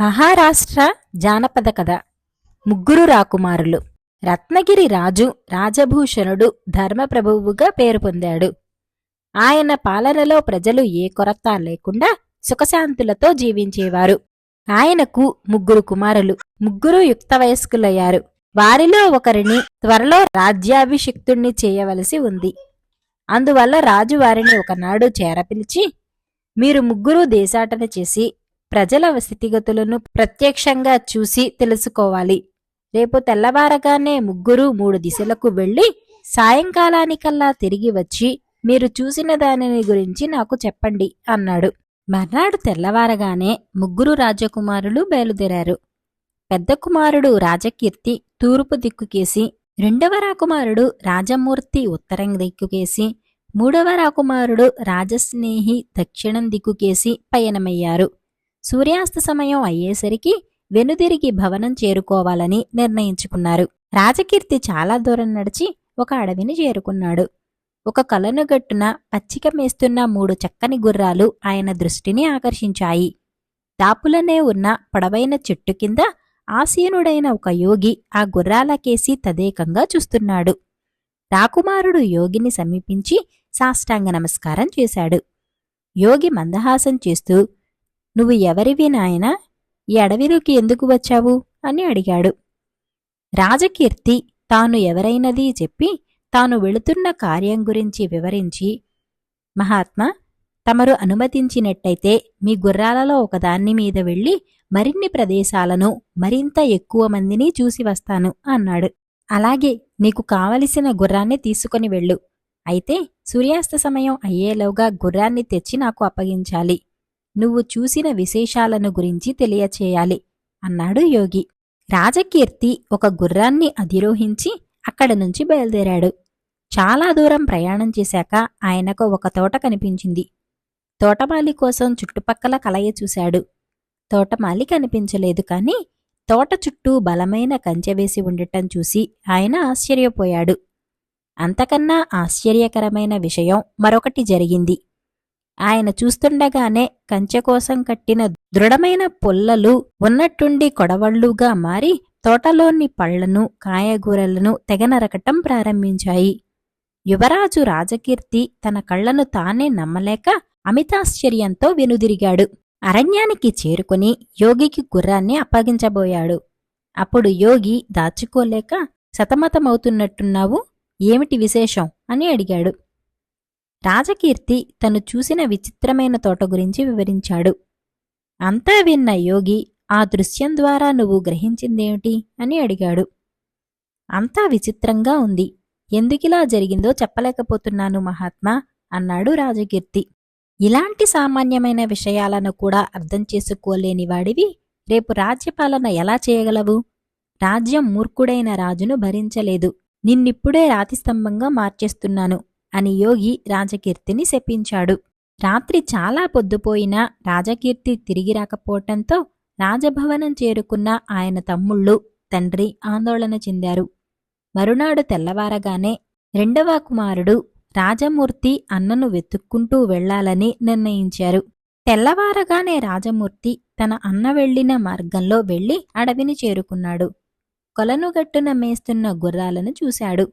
మహారాష్ట్ర జానపద కథ. ముగ్గురు రాకుమారులు. రత్నగిరి రాజు రాజభూషణుడు ధర్మప్రభువుగా పేరు పొందాడు. ఆయన పాలనలో ప్రజలు ఏ కొరత లేకుండా సుఖశాంతులతో జీవించేవారు. ఆయనకు ముగ్గురు కుమారులు ముగ్గురు యుక్త వయస్కులయ్యారు. వారిలో ఒకరిని త్వరలో రాజ్యాభిషిక్తుణ్ణి చేయవలసి ఉంది. అందువల్ల రాజు వారిని ఒకనాడు చేరపిలిచి మీరు ముగ్గురు దేశాటన చేసి ప్రజల స్థితిగతులను ప్రత్యక్షంగా చూసి తెలుసుకోవాలి. రేపు తెల్లవారగానే ముగ్గురు మూడు దిశలకు వెళ్ళి సాయంకాలానికల్లా తిరిగి వచ్చి మీరు చూసిన దానిని గురించి నాకు చెప్పండి అన్నాడు. మర్నాడు తెల్లవారగానే ముగ్గురు రాజకుమారులు బయలుదేరారు. పెద్ద కుమారుడు రాజకీర్తి తూర్పు దిక్కుకేసి రెండవ రాకుమారుడు రాజమూర్తి ఉత్తరం దిక్కుకేసి మూడవ రాకుమారుడు రాజస్నేహి దక్షిణం దిక్కుకేసి పయనమయ్యారు. సూర్యాస్త సమయం అయ్యేసరికి వెనుదిరిగి భవనం చేరుకోవాలని నిర్ణయించుకున్నారు. రాజకీర్తి చాలా దూరం నడిచి ఒక అడవిని చేరుకున్నాడు. ఒక కలను గట్టున పచ్చిక మేస్తున్న మూడు చక్కని గుర్రాలు ఆయన దృష్టిని ఆకర్షించాయి. దాపులనే ఉన్న పొడవైన చెట్టు కింద ఆసీనుడైన ఒక యోగి ఆ గుర్రాలకేసి తదేకంగా చూస్తున్నాడు. రాకుమారుడు యోగిని సమీపించి సాష్టాంగ నమస్కారం చేశాడు. యోగి మందహాసం చేస్తూ నువ్వు ఎవరివి నాయనా? ఈ అడవిలోకి ఎందుకు వచ్చావు? అని అడిగాడు. రాజకీర్తి తాను ఎవరైనది చెప్పి తాను వెళుతున్న కార్యం గురించి వివరించి మహాత్మా తమరు అనుమతించినట్టయితే మీ గుర్రాలలో ఒకదాన్ని మీద వెళ్ళి మరిన్ని ప్రదేశాలను మరింత ఎక్కువ మందిని చూసి వస్తాను అన్నాడు. అలాగే నీకు కావలసిన గుర్రాన్ని తీసుకుని వెళ్ళు. అయితే సూర్యాస్త సమయం అయ్యేలోగా గుర్రాన్ని తెచ్చి నాకు అప్పగించాలి. నువ్వు చూసిన విశేషాలను గురించి తెలియచేయాలి అన్నాడు యోగి. రాజకీర్తి ఒక గుర్రాన్ని అధిరోహించి అక్కడ నుంచి బయలుదేరాడు. చాలా దూరం ప్రయాణం చేశాక ఆయనకు ఒక తోట కనిపించింది. తోటమాలి కోసం చుట్టుపక్కల కలయ చూశాడు. తోటమాలి కనిపించలేదు కాని తోట చుట్టూ బలమైన కంచె వేసి ఉండటం చూసి ఆయన ఆశ్చర్యపోయాడు. అంతకన్నా ఆశ్చర్యకరమైన విషయం మరొకటి జరిగింది. ఆయన చూస్తుండగానే కంచె కోసం కట్టిన దృఢమైన పొల్లలు ఉన్నట్టుండి కొడవళ్ళుగా మారి తోటలోని పళ్ళను కాయగూరలను తెగనరకటం ప్రారంభించాయి. యువరాజు రాజకీర్తి తన కళ్ళను తానే నమ్మలేక అమితాశ్చర్యంతో వెనుదిరిగాడు. అరణ్యానికి చేరుకుని యోగికి గుర్రాన్ని అప్పగించబోయాడు. అప్పుడు యోగి దాచుకోలేక సతమతమవుతున్నట్టున్నావు? ఏమిటి విశేషం? అని అడిగాడు. రాజకీర్తి తను చూసిన విచిత్రమైన తోట గురించి వివరించాడు. అంతా విన్న యోగి ఆ దృశ్యం ద్వారా నువ్వు గ్రహించిందేమిటి? అని అడిగాడు. అంతా విచిత్రంగా ఉంది. ఎందుకిలా జరిగిందో చెప్పలేకపోతున్నాను మహాత్మా అన్నాడు రాజకీర్తి. ఇలాంటి సామాన్యమైన విషయాలను కూడా అర్థం చేసుకోలేని వాడివి. రేపు రాజ్యపాలన ఎలా చేయగలవు? రాజ్యం మూర్ఖుడైన రాజును భరించలేదు. నిన్నిప్పుడే రాతిస్తంభంగా మార్చేస్తున్నాను. అని యోగి రాజకీర్తిని శపించాడు. రాత్రి చాలా పొద్దుపోయినా రాజకీర్తి తిరిగి రాకపోవటంతో రాజభవనం చేరుకున్న ఆయన తమ్ముళ్ళు తండ్రి ఆందోళన చెందారు. మరునాడు తెల్లవారగానే రెండవ కుమారుడు రాజమూర్తి అన్నను వెతుక్కుంటూ వెళ్ళాలని నిర్ణయించారు. తెల్లవారగానే రాజమూర్తి తన అన్న వెళ్ళిన మార్గంలో వెళ్ళి అడవిని చేరుకున్నాడు. కొలనుగట్టున మేస్తున్న గుర్రాలను చూశాడు.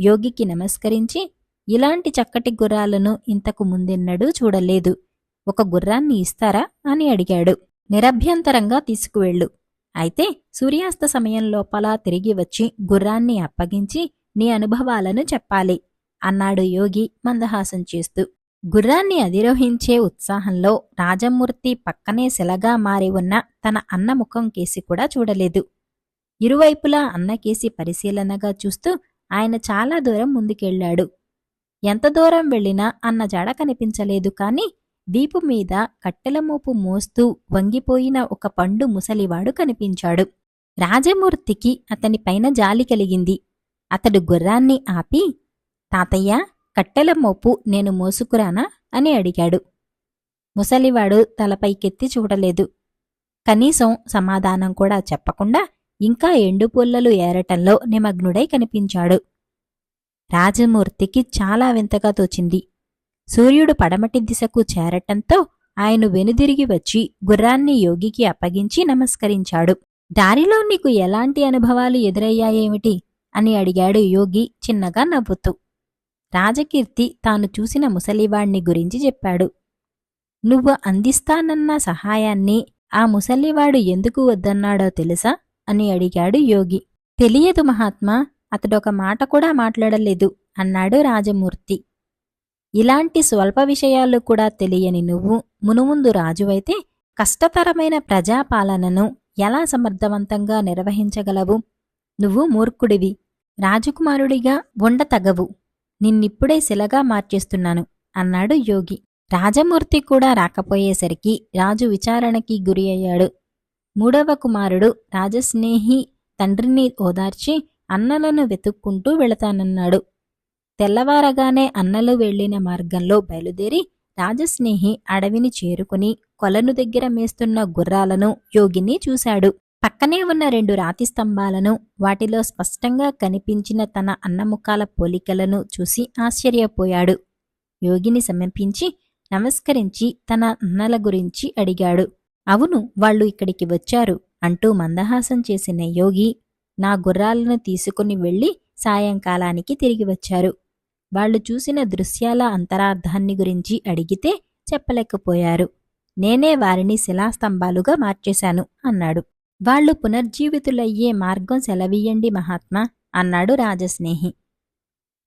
యోగికి నమస్కరించి ఇలాంటి చక్కటి గుర్రాలను ఇంతకు ముందెన్నడూ చూడలేదు. ఒక గుర్రాన్ని ఇస్తారా? అని అడిగాడు. నిరభ్యంతరంగా తీసుకువెళ్ళు. అయితే సూర్యాస్త సమయం లోపల తిరిగి వచ్చి గుర్రాన్ని అప్పగించి నీ అనుభవాలను చెప్పాలి అన్నాడు యోగి మందహాసం చేస్తూ. గుర్రాన్ని అధిరోహించే ఉత్సాహంలో రాజమూర్తి పక్కనే శిలగా మారి ఉన్న తన అన్న ముఖం కేసి కూడా చూడలేదు. ఇరువైపులా అన్నకేసి పరిశీలనగా చూస్తూ ఆయన చాలా దూరం ముందుకెళ్ళాడు ఎంత దూరం వెళ్ళినా అన్న జాడ కనిపించలేదు కాని వీపు మీద కట్టెల మోపు మోస్తూ వంగిపోయిన ఒక పండు ముసలివాడు కనిపించాడు. రాజమూర్తికి అతనిపైన జాలి కలిగింది. అతడు గుర్రాన్ని ఆపి తాతయ్య కట్టెల మోపు నేను మోసుకురానా? అని అడిగాడు. ముసలివాడు తలపైకెత్తి చూడలేదు. కనీసం సమాధానం కూడా చెప్పకుండా ఇంకా ఎండుపుల్లలు ఏరటంలో నిమగ్నుడై కనిపించాడు. రాజమూర్తికి చాలా వింతగా తోచింది. సూర్యుడు పడమటి దిశకు చేరటంతో ఆయన వెనుదిరిగి వచ్చి గుర్రాన్ని యోగికి అప్పగించి నమస్కరించాడు. దారిలో నీకు ఎలాంటి అనుభవాలు ఎదురయ్యాయేమిటి? అని అడిగాడు యోగి చిన్నగా నవ్వుతూ. రాజకీర్తి తాను చూసిన ముసలివాణ్ణి గురించి చెప్పాడు. నువ్వు అందిస్తానన్న సహాయాన్ని ఆ ముసలివాడు ఎందుకు వద్దన్నాడో తెలుసా? అని అడిగాడు యోగి. తెలియదు మహాత్మా అతడొక మాట కూడా మాట్లాడలేదు. అన్నాడు రాజమూర్తి. ఇలాంటి స్వల్ప విషయాలు కూడా తెలియని నువ్వు మునుముందు రాజువైతే కష్టతరమైన ప్రజాపాలనను ఎలా సమర్థవంతంగా నిర్వహించగలవు? నువ్వు మూర్ఖుడివి. రాజకుమారుడిగా ఉండతగవు నిన్నిప్పుడే శిలగా మార్చేస్తున్నాను అన్నాడు యోగి. రాజమూర్తి కూడా రాకపోయేసరికి రాజు విచారణకి గురి అయ్యాడు. మూడవ కుమారుడు రాజస్నేహి తండ్రిని ఓదార్చి అన్నలను వెతుక్కుంటూ వెళతానన్నాడు. తెల్లవారగానే అన్నలు వెళ్ళిన మార్గంలో బయలుదేరి రాజస్నేహి అడవిని చేరుకుని కొలను దగ్గర మేస్తున్న గుర్రాలను యోగిని చూశాడు. పక్కనే ఉన్న రెండు రాతి స్తంభాలను వాటిలో స్పష్టంగా కనిపించిన తన అన్నముఖాల పోలికలను చూసి ఆశ్చర్యపోయాడు. యోగిని సమీపించి నమస్కరించి తన అన్నల గురించి అడిగాడు. అవును వాళ్ళు ఇక్కడికి వచ్చారు అంటూ మందహాసం చేసిన యోగి నా గుర్రాలను తీసుకుని వెళ్ళి సాయంకాలానికి తిరిగి వచ్చారు. వాళ్ళు చూసిన దృశ్యాల అంతరార్థాన్ని గురించి అడిగితే చెప్పలేకపోయారు. నేనే వారిని శిలాస్తంభాలుగా మార్చేశాను అన్నాడు. వాళ్ళు పునర్జీవితులయ్యే మార్గం సెలవీయండి మహాత్మా అన్నాడు రాజస్నేహి.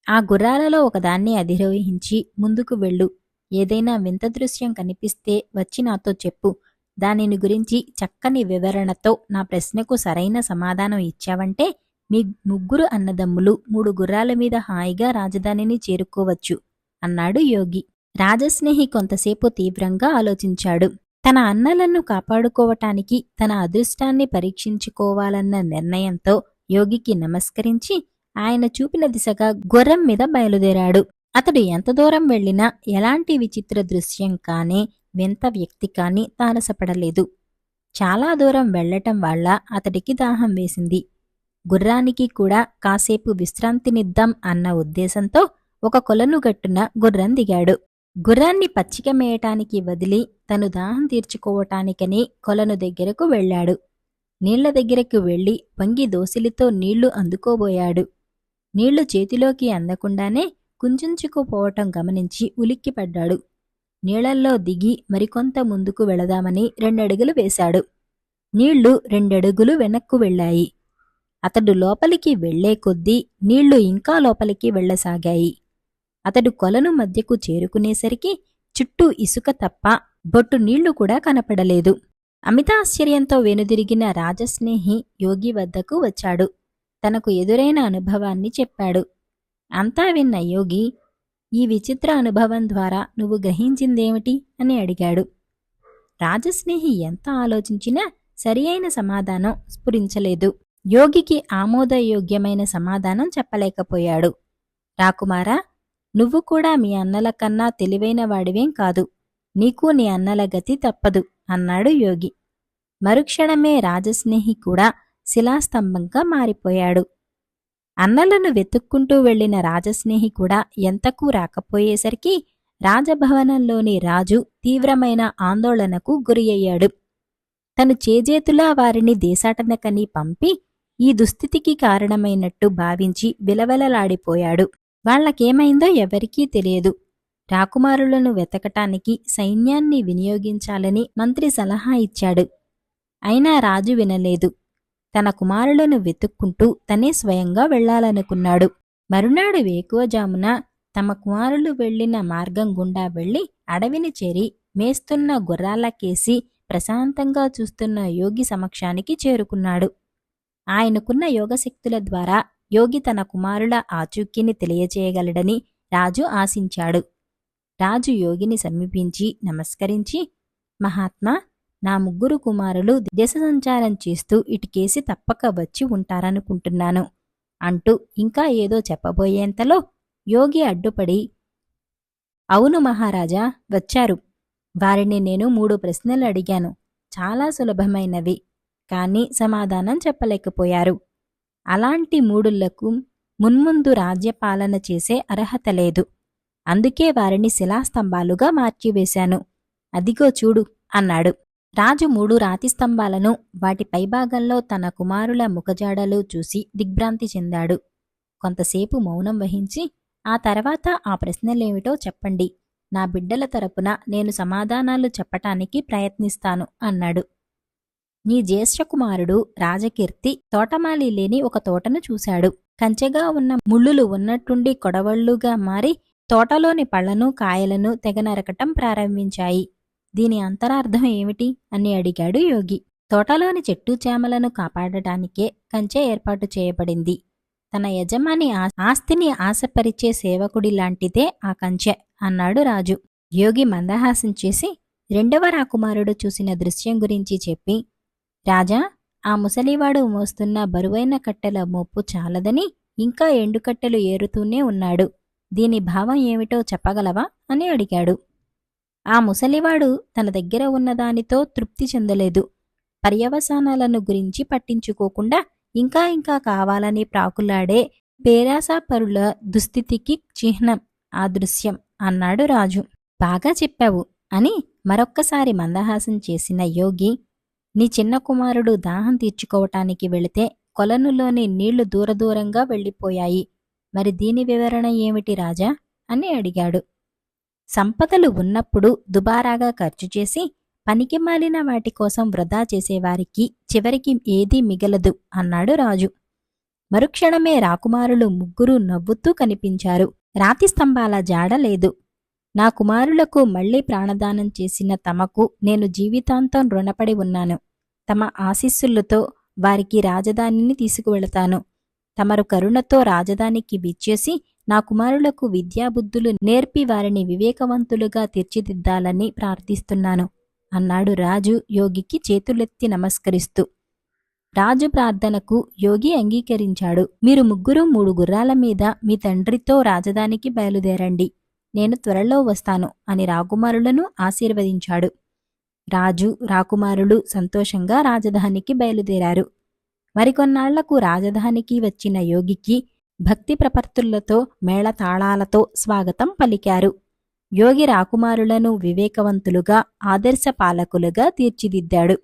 ఆ గుర్రాలలో ఒకదాన్ని అధిరోహించి ముందుకు వెళ్ళు. ఏదైనా వింత దృశ్యం కనిపిస్తే వచ్చి నాతో చెప్పు. దానిని గురించి చక్కని వివరణతో నా ప్రశ్నకు సరైన సమాధానం ఇచ్చావంటే మీ ముగ్గురు అన్నదమ్ములు మూడు గుర్రాల మీద హాయిగా రాజధానిని చేరుకోవచ్చు అన్నాడు యోగి. రాజస్నేహి కొంతసేపు తీవ్రంగా ఆలోచించాడు. తన అన్నలను కాపాడుకోవటానికి తన అదృష్టాన్ని పరీక్షించుకోవాలన్న నిర్ణయంతో యోగికి నమస్కరించి ఆయన చూపిన దిశగా గుర్రం మీద బయలుదేరాడు. అతడు ఎంత దూరం వెళ్ళినా ఎలాంటి విచిత్ర దృశ్యం కానీ వింత వ్యక్తి కానీ తారసపడలేదు. చాలా దూరం వెళ్ళటం వల్ల అతడికి దాహం వేసింది. గుర్రానికి కూడా కాసేపు విశ్రాంతినిద్దాం అన్న ఉద్దేశంతో ఒక కొలను గట్టున గుర్రం దిగాడు. గుర్రాన్ని పచ్చిక మేయటానికి వదిలి తను దాహం తీర్చుకోవటానికని కొలను దగ్గరకు వెళ్ళాడు. నీళ్ళ దగ్గరకు వెళ్ళి వంగి దోసిలితో నీళ్ళు అందుకోబోయాడు. నీళ్ళు చేతిలోకి అందకుండానే కుంచుకుపోవటం గమనించి ఉలిక్కిపడ్డాడు. నీళ్ళల్లో దిగి మరికొంత ముందుకు వెళదామని రెండడుగులు వేశాడు. నీళ్ళు రెండడుగులు వెనక్కు వెళ్ళాయి. అతడు లోపలికి వెళ్ళే కొద్దీ నీళ్ళు ఇంకా లోపలికి వెళ్ళసాగాయి అతడు కొలను మధ్యకు చేరుకునేసరికి చుట్టూ ఇసుక తప్ప బొట్టు నీళ్ళు కూడా కనపడలేదు. అమితాశ్చర్యంతో వెనుదిరిగిన రాజస్నేహి యోగి వద్దకు వచ్చాడు. తనకు ఎదురైన అనుభవాన్ని చెప్పాడు. అంతా విన్న యోగి ఈ విచిత్ర అనుభవం ద్వారా నువ్వు గ్రహించిందేమిటి? అని అడిగాడు. రాజస్నేహి ఎంత ఆలోచించినా సరియైన సమాధానం స్ఫురించలేదు. యోగికి ఆమోదయోగ్యమైన సమాధానం చెప్పలేకపోయాడు. రాకుమారా నువ్వు కూడా మీ అన్నల కన్నా తెలివైన వాడివేం కాదు. నీకు నీ అన్నల గతి తప్పదు అన్నాడు యోగి. మరుక్షణమే రాజస్నేహి కూడా శిలాస్తంభంగా మారిపోయాడు. అన్నలను వెతుక్కుంటూ వెళ్ళిన రాజస్నేహి కూడా ఎంతకు రాకపోయేసరికి రాజభవనంలోని రాజు తీవ్రమైన ఆందోళనకు గురియయ్యాడు తను చేజేతులా వారిని దేశాటనకని పంపి ఈ దుస్థితికి కారణమైనట్టు భావించి విలవెలలాడిపోయాడు. వాళ్ళకేమైందో ఎవరికీ తెలియదు. రాకుమారులను వెతకటానికి సైన్యాన్ని వినియోగించాలని మంత్రి సలహా ఇచ్చాడు. అయినా రాజు వినలేదు. తన కుమారులను వెతుక్కుంటూ తనే స్వయంగా వెళ్ళాలనుకున్నాడు మరునాడు వేకువజామున తమ కుమారులు వెళ్ళిన మార్గం గుండా వెళ్ళి అడవిని చేరి మేస్తున్న గుర్రాలకేసి ప్రశాంతంగా చూస్తున్న యోగి సమక్షానికి చేరుకున్నాడు. ఆయనకున్న యోగశక్తుల ద్వారా యోగి తన కుమారుల ఆచూక్యని తెలియచేయగలడని రాజు ఆశించాడు. రాజు యోగిని సమీపించి నమస్కరించి మహాత్మా నా ముగ్గురు కుమారులు దేశ సంచారం చేస్తూ ఇటుకేసి తప్పక వచ్చి ఉంటారనుకుంటున్నాను. అంటూ ఇంకా ఏదో చెప్పబోయేంతలో యోగి అడ్డుపడి అవును మహారాజా వచ్చారు. వారిని నేను మూడు ప్రశ్నలు అడిగాను. చాలా సులభమైనవి. కానీ సమాధానం చెప్పలేకపోయారు. అలాంటి మూడులకు మున్ముందు రాజ్యపాలన చేసే అర్హత లేదు. అందుకే వారిని శిలాస్తంభాలుగా మార్చివేశాను. అదిగో చూడు అన్నాడు. రాజు మూడు రాతి స్తంభాలను వాటి పైభాగంలో తన కుమారుల ముఖజాడలు చూసి దిగ్భ్రాంతి చెందాడు. కొంతసేపు మౌనం వహించి ఆ తర్వాత ఆ ప్రశ్నలేమిటో చెప్పండి. నా బిడ్డల తరపున నేను సమాధానాలు చెప్పటానికి ప్రయత్నిస్తాను అన్నాడు. నీ జ్యేష్ఠ కుమారుడు రాజకీర్తి తోటమాలి లేని ఒక తోటను చూశాడు. కంచెగా ఉన్న ముళ్ళులు ఉన్నట్టుండి కొడవళ్ళుగా మారి తోటలోని పళ్ళను కాయలను తెగనరకటం ప్రారంభించాయి. దీని అంతరార్థం ఏమిటి? అని అడిగాడు యోగి. తోటలోని చెట్టు చేమలను కాపాడటానికే కంచె ఏర్పాటు చేయబడింది. తన యజమాని ఆస్తిని ఆశపరిచే సేవకుడి లాంటిదే ఆ కంచె అన్నాడు రాజు. యోగి మందహాసం చేసి రెండవ రాకుమారుడు చూసిన దృశ్యం గురించి చెప్పి రాజా ఆ ముసలివాడు మోస్తున్న బరువైన కట్టెల మోపు చాలదని ఇంకా ఎండుకట్టెలు ఏరుతూనే ఉన్నాడు. దీని భావం ఏమిటో చెప్పగలవా? అని అడిగాడు. ఆ ముసలివాడు తన దగ్గర ఉన్నదానితో తృప్తి చెందలేదు. పర్యవసానాలను గురించి పట్టించుకోకుండా ఇంకా ఇంకా కావాలని ప్రాకులాడే పేరాసాపరుల దుస్థితికి చిహ్నం ఆ దృశ్యం అన్నాడు రాజు. బాగా చెప్పావు అని మరొక్కసారి మందహాసం చేసిన యోగి నీ చిన్న కుమారుడు దాహం తీర్చుకోవటానికి వెళితే కొలనులోని నీళ్ళు దూరదూరంగా వెళ్ళిపోయాయి. మరి దీని వివరణ ఏమిటి రాజా? అని అడిగాడు. సంపదలు ఉన్నప్పుడు దుబారాగా ఖర్చు చేసి పనికి మాలిన వాటి కోసం వృధా చేసేవారికి చివరికి ఏదీ మిగలదు అన్నాడు రాజు. మరుక్షణమే రాకుమారులు ముగ్గురు నవ్వుతూ కనిపించారు. రాతి స్తంభాల జాడ లేదు. నా కుమారులకు మళ్ళీ ప్రాణదానం చేసిన తమకు నేను జీవితాంతం రుణపడి ఉన్నాను. తమ ఆశీస్సులతో వారికి రాజధానిని తీసుకువెళతాను. తమరు కరుణతో రాజధానికి విచ్చేసి నా కుమారులకు విద్యాబుద్ధులు నేర్పి వారిని వివేకవంతులుగా తీర్చిదిద్దాలని ప్రార్థిస్తున్నాను. అన్నాడు రాజు యోగికి చేతులెత్తి నమస్కరిస్తూ. రాజు ప్రార్థనకు యోగి అంగీకరించాడు. మీరు ముగ్గురు మూడు గుర్రాల మీద మీ తండ్రితో రాజధానికి బయలుదేరండి. నేను త్వరలో వస్తాను అని రాకుమారులను ఆశీర్వదించాడు. రాజు రాకుమారులు సంతోషంగా రాజధానికి బయలుదేరారు. మరికొన్నాళ్ళకు రాజధానికి వచ్చిన యోగికి భక్తి ప్రపత్తులతో మేళతాళాలతో స్వాగతం పలికారు. యోగి రాకుమారులను వివేకవంతులుగా ఆదర్శ పాలకులుగా తీర్చిదిద్దాడు.